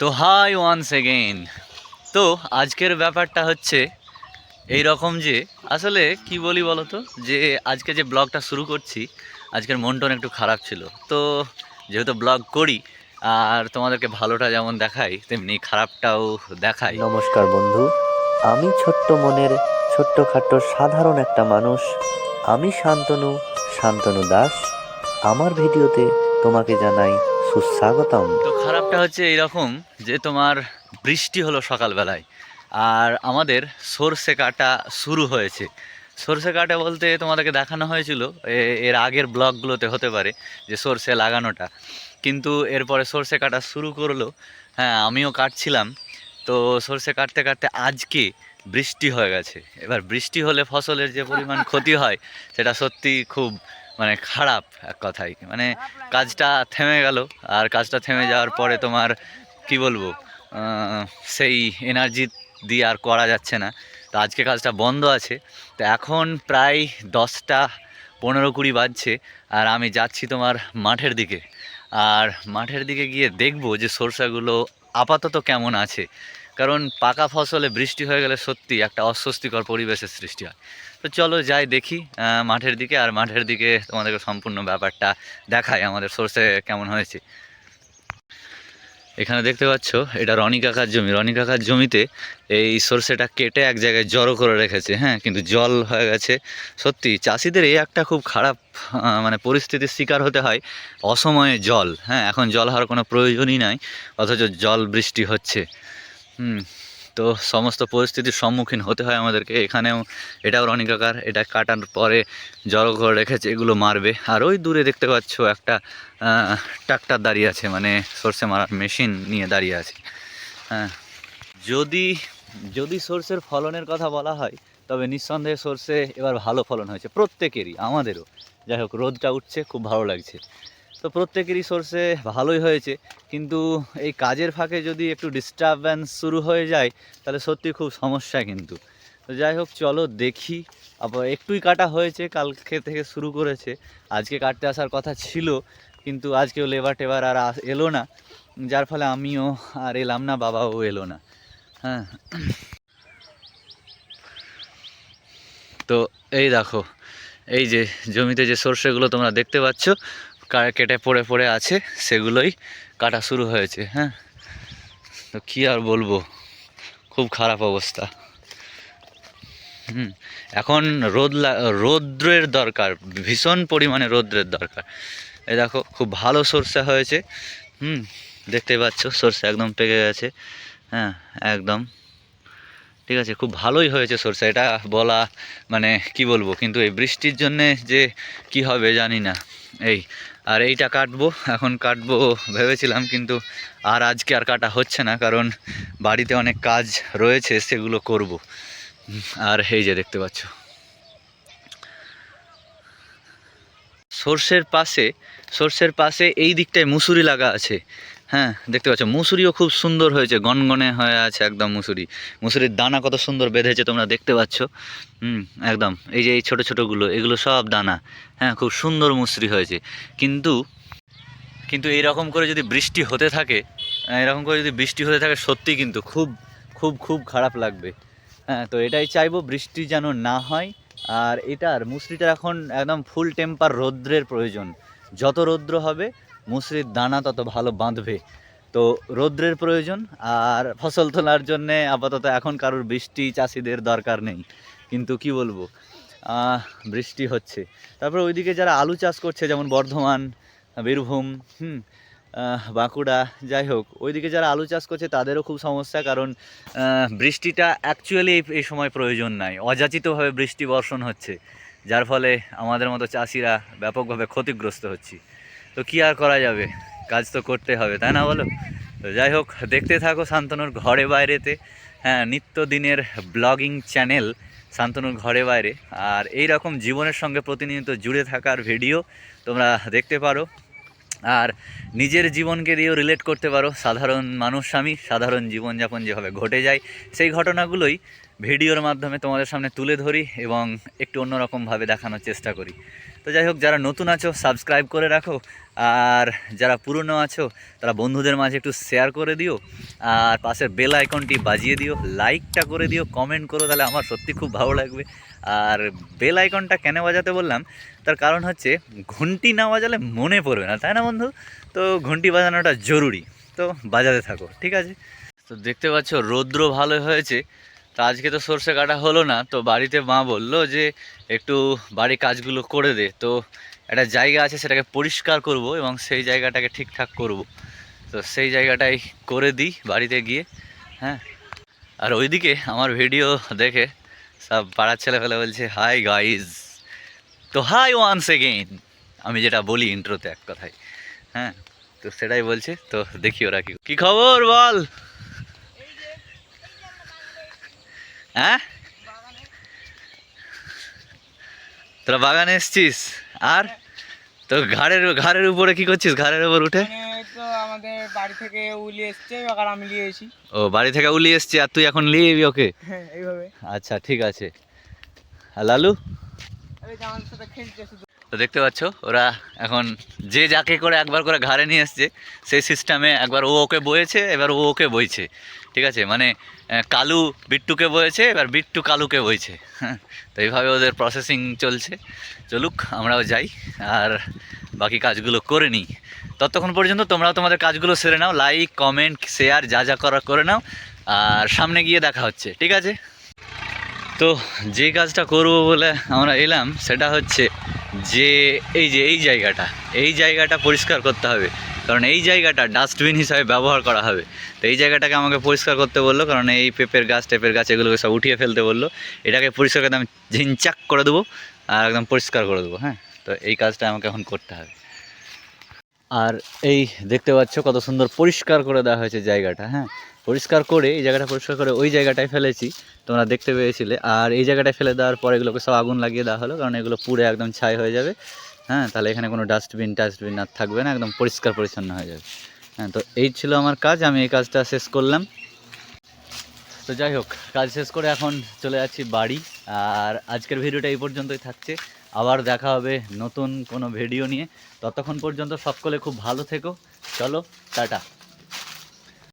তো hi once again তো আজকের ব্যাপারটা হচ্ছে এই রকম যে, আসলে কি বলি বলো তো যে আজকে যে ব্লগটা শুরু করছি, আজকের মন টন একটু খারাপ ছিল। তো যেহেতু ব্লগ করি, আর তোমাদেরকে ভালোটা যেমন দেখাই, তেমনি খারাপটাও দেখাই। নমস্কার বন্ধু। আমি ছোট্ট মনের ছোট্টখাট্ট সাধারণ একটা মানুষ। আমি শান্তনু শান্তনু দাস। আমার ভিডিওতে তোমাকে জানাই সুস্বাগতম। তো খারাপটা হচ্ছে এইরকম যে তোমার বৃষ্টি হলো সকালবেলায়, আর আমাদের সর্ষে কাটা শুরু হয়েছে। সর্ষে কাটা বলতে তোমাদেরকে দেখানো হয়েছিল এর আগের ব্লগগুলোতে হতে পারে যে সর্ষে লাগানোটা। কিন্তু এরপরে সর্ষে কাটা শুরু করল হ্যাঁ আমিও কাটছিলাম। তো সর্ষে কাটতে কাটতে আজকে বৃষ্টি হয়ে গেছে। এবার বৃষ্টি হলে ফসলের যে পরিমাণ ক্ষতি হয়, সেটা সত্যি খুব মানে খারাপ এক কথায়। মানে কাজটা থেমে গেল, আর কাজটা থেমে যাওয়ার পরে তোমার কি বলব সেই এনার্জি দিয়ে আর করা যাচ্ছে না। তো আজকে কাজটা বন্ধ আছে। তো এখন প্রায় দশটা পনেরো কুড়ি বাজছে, আর আমি যাচ্ছি তোমার মাঠের দিকে। আর মাঠের দিকে গিয়ে দেখব যে সরষাগুলো আপাতত কেমন আছে। কারণ পাকা ফসলে বৃষ্টি হয়ে গেলে সত্যি একটা অস্বস্তিকর পরিবেশের সৃষ্টি হয়। তো চলো যাই দেখি মাঠের দিকে আর মাঠের দিকে তোমাদেরকে সম্পূর্ণ ব্যাপারটা দেখায় আমাদের সর্ষে কেমন হয়েছে। এখানে দেখতে পাচ্ছ, এটা রনি কাকার জমি। রনি কাকার জমিতে এই সর্ষেটা কেটে এক জায়গায় জড়ো করে রেখেছে হ্যাঁ কিন্তু জল হয়ে গেছে। সত্যি, চাষিদের এই একটা খুব খারাপ মানে পরিস্থিতির শিকার হতে হয় অসময়ে জল হ্যাঁ এখন জল হওয়ার কোনো প্রয়োজনই নাই, অথচ জল বৃষ্টি হচ্ছে। হুম তো সমস্ত পরিস্থিতির সম্মুখীন হতে হয় আমাদেরকে। এখানেও এটাও রনি কাকার এটা কাটার পরে জড়ো করে রেখেছে, এগুলো মারবে। আর ওই দূরে দেখতে পাচ্ছ একটা ট্রাক্টর দাঁড়িয়ে আছে মানে সর্ষে মারার মেশিন নিয়ে দাঁড়িয়ে আছে। হ্যাঁ। যদি যদি সর্ষের ফলনের কথা বলা হয়, তবে নিঃসন্দেহে সর্ষে এবার ভালো ফলন হয়েছে প্রত্যেকেরই, আমাদেরও। যাই হোক, রোদটা উঠছে, খুব ভালো লাগছে। তো প্রত্যেকেরই সর্ষে ভালোই হয়েছে। কিন্তু এই কাজের ফাঁকে যদি একটু ডিস্টারবেন্স শুরু হয়ে যায়, তাহলে সত্যি খুব সমস্যা কিন্তু। তো যাই হোক, চলো দেখি। আবার একটুই কাটা হয়েছে, কালকে থেকে শুরু করেছে। আজকে কাটতে আসার কথা ছিল, কিন্তু আজকেও লেবার টেবার আর এলো না। যার ফলে আমিও আর এলাম না, বাবাও এলো না। হ্যাঁ। তো এই দেখো, এই যে জমিতে যে সর্ষেগুলো তোমরা দেখতে পাচ্ছ কেটে পড়ে পড়ে আছে, সেগুলোই কাটা শুরু হয়েছে হ্যাঁ। তো কী আর বলব, খুব খারাপ অবস্থা। হুম, এখন রোদ রৌদ্রের দরকার, ভীষণ পরিমাণে রৌদ্রের দরকার। এই দেখো, খুব ভালো সর্ষে হয়েছে, হুম, দেখতে পাচ্ছ, সর্ষে একদম পেকে গেছে হ্যাঁ একদম। ঠিক আছে, খুব ভালোই হয়েছে সর্ষে, এটা বলা মানে কি বলব, কিন্তু এই বৃষ্টির জন্যে যে কি হবে জানি না, এই আর এইটা কাটবো, এখন কাটবো ভেবেছিলাম, কিন্তু আর আজকে আর কাটা হচ্ছে না, কারণ বাড়িতে অনেক কাজ রয়েছে, সেগুলো করব। আর এই যে দেখতে পাচ্ছ। সর্ষের পাশে সর্ষের পাশে এই দিকটায় মুসুরি লাগা আছে। হ্যাঁ দেখতে পাচ্ছ, মুসুরিও খুব সুন্দর হয়েছে, গনগনে হয়ে আছে একদম মুসুরি। মুসুরির দানা কত সুন্দর বেঁধেছে তোমরা দেখতে পাচ্ছ। হুম, একদম, এই যে এই ছোটো ছোটোগুলো, এগুলো সব দানা। হ্যাঁ খুব সুন্দর মুসুরি হয়েছে। কিন্তু কিন্তু এইরকম করে যদি বৃষ্টি হতে থাকে এরকম করে যদি বৃষ্টি হতে থাকে, সত্যি কিন্তু খুব খুব খুব খারাপ লাগবে। হ্যাঁ তো এটাই চাইব বৃষ্টি যেন না হয়। আর এটার, মুসরিটার এখন একদম ফুল টেম্পার রৌদ্রের প্রয়োজন। যত রৌদ্র হবে মুসরির দানা তত ভালো বাঁধবে। তো রৌদ্রের প্রয়োজন, আর ফসল তোলার জন্যে আপাতত এখন কারোর বৃষ্টি চাষিদের দরকার নেই। কিন্তু কি বলব? বৃষ্টি হচ্ছে। তারপর ওইদিকে যারা আলু চাষ করছে, যেমন বর্ধমান, বীরভূম, হুম বাঁকুড়া, যাই হোক, ওইদিকে যারা আলু চাষ করছে, তাদেরও খুব সমস্যা, কারণ বৃষ্টিটা অ্যাকচুয়ালি এই সময় প্রয়োজন নাই। অযাচিতভাবে বৃষ্টি বর্ষণ হচ্ছে, যার ফলে আমাদের মতো চাষিরা ব্যাপকভাবে ক্ষতিগ্রস্ত হচ্ছি। তো কী আর করা যাবে? কাজ তো করতে হবে, তাই না বলো? তো যাই হোক, দেখতে থাকো শান্তনুর ঘরে বাইরেতে। হ্যাঁ নিত্যদিনের ব্লগিং চ্যানেল শান্তনুর ঘরে বাইরে। আর এই রকম জীবনের সঙ্গে প্রতিনিয়ত জুড়ে থাকার ভিডিও তোমরা দেখতে পারো। আর নিজের জীবনকে দিয়েও রিলেট করতে পারো। সাধারণ মানুষ আমি, সাধারণ জীবনযাপন যেভাবে ঘটে যায়, সেই ঘটনাগুলোই ভিডিওর মাধ্যমে তোমাদের সামনে তুলে ধরি এবং একটু অন্যরকমভাবে দেখানোর চেষ্টা করি। তো যাই হোক, যারা নতুন আছো সাবস্ক্রাইব করে রাখো। আর যারা পুরনো আছো, তারা বন্ধুদের মাঝে একটু শেয়ার করে দিও। আর পাশের বেল আইকনটি বাজিয়ে দিও। লাইকটা করে দিও কমেন্ট করো, তাহলে আমার সত্যি খুব ভালো লাগবে। আর বেল আইকনটা কেন বাজাতে বললাম? তার কারণ হচ্ছে, ঘন্টি না বাজালে মনে পড়বে না, তাই না বন্ধু? তো ঘন্টি বাজানোটা জরুরি। তো বাজাতে থাকো, ঠিক আছে? তো দেখতে পাচ্ছ, রৌদ্র ভালো হয়েছে। তো আজকে তো সর্ষে কাটা হলো না, তো বাড়িতে মা বলল যে একটু বাড়ির কাজগুলো করে দে। তো একটা জায়গা আছে সেটাকে পরিষ্কার করব এবং সেই জায়গাটাকে ঠিকঠাক করব। তো সেই জায়গাটাই করে দিই বাড়িতে গিয়ে হ্যাঁ। আর ওইদিকে আমার ভিডিও দেখে সব পাড়ার ছেলেফেলে বলছে হাই গাইজ তো হাই ওয়ান্স এগেইন আমি যেটা বলি ইন্ট্রোতে এক কথায় হ্যাঁ। তো সেটাই বলছে, তো দেখি ওরা কি খবর বল? হ্যাঁ? তোরা বাগানে এসছিস? আর? তো ঘাড়ের ঘাড়ের উপরে কি করছিস? ঘাড়ের উপর উঠে? তো আমাদের বাড়ি থেকে উলি এসছে এবার আমি নিয়ে এসি ও বাড়ি থেকে উলি এসছি আর তুই এখন নিয়ে যাবি ওকে? হ্যাঁ এইভাবে। আচ্ছা ঠিক আছে। আর লালু? সাথে খেলছে তো দেখতে পাচ্ছ, ওরা এখন যে যাকে করে একবার করে ঘাড়ে নিয়ে এসছে, সেই সিস্টেমে একবার ও ওকে বয়েছে, এবার ও ওকে বইছে। ঠিক আছে? মানে কালু বিট্টুকে বয়েছে, এবার বিট্টু কালুকে বইছে। তো এইভাবে ওদের প্রসেসিং চলছে। চলুক, আমরাও যাই, আর বাকি কাজগুলো করে নিই। ততক্ষণ পর্যন্ত তোমরাও তোমাদের কাজগুলো সেরে নাও লাইক কমেন্ট শেয়ার যা যা করা করে নাও, আর সামনে গিয়ে দেখা হচ্ছে, ঠিক আছে? তো যে কাজটা করব বলে আমরা এলাম, সেটা হচ্ছে যে এই যে, এই জায়গাটা এই জায়গাটা পরিষ্কার করতে হবে। কারণ এই জায়গাটা ডাস্টবিন হিসাবে ব্যবহার করা হবে। তো এই জায়গাটাকে আমাকে পরিষ্কার করতে বলল, কারণ এই পেঁপের গাছ, টেপের গাছ এগুলোকে সব উঠিয়ে ফেলতে বলল। এটাকে পরিষ্কার করতে আমি ঝিনচাক করে দেবো আর একদম পরিষ্কার করে দেবো হ্যাঁ? তো এই কাজটা আমাকে এখন করতে হবে। আর এই দেখতে পাচ্ছ কত সুন্দর পরিষ্কার করে দেওয়া হয়েছে জায়গাটা হ্যাঁ? পরিষ্কার করে, এই জায়গাটা পরিষ্কার করে ওই জায়গাটায় ফেলেছি, তোমরা দেখতে পেয়েছিলে। আর এই জায়গাটায় ফেলে দেওয়ার পর এগুলোকে সব আগুন লাগিয়ে দেওয়া হলো, কারণ এগুলো পুড়ে একদম ছাই হয়ে যাবে হ্যাঁ? তাহলে এখানে কোনো ডাস্টবিন টাস্টবিন আর থাকবে না, একদম পরিষ্কার পরিচ্ছন্ন হয়ে যাবে হ্যাঁ? তো এই ছিল আমার কাজ, আমি এই কাজটা শেষ করলাম। তো যাই হোক, কাজ শেষ করে এখন চলে যাচ্ছি বাড়ি, আর আজকের ভিডিওটা এই পর্যন্তই থাকছে। আবার দেখা হবে নতুন কোনো ভিডিও নিয়ে। ততক্ষণ পর্যন্ত সকলে খুব ভালো থেকো। চলো, টাটা।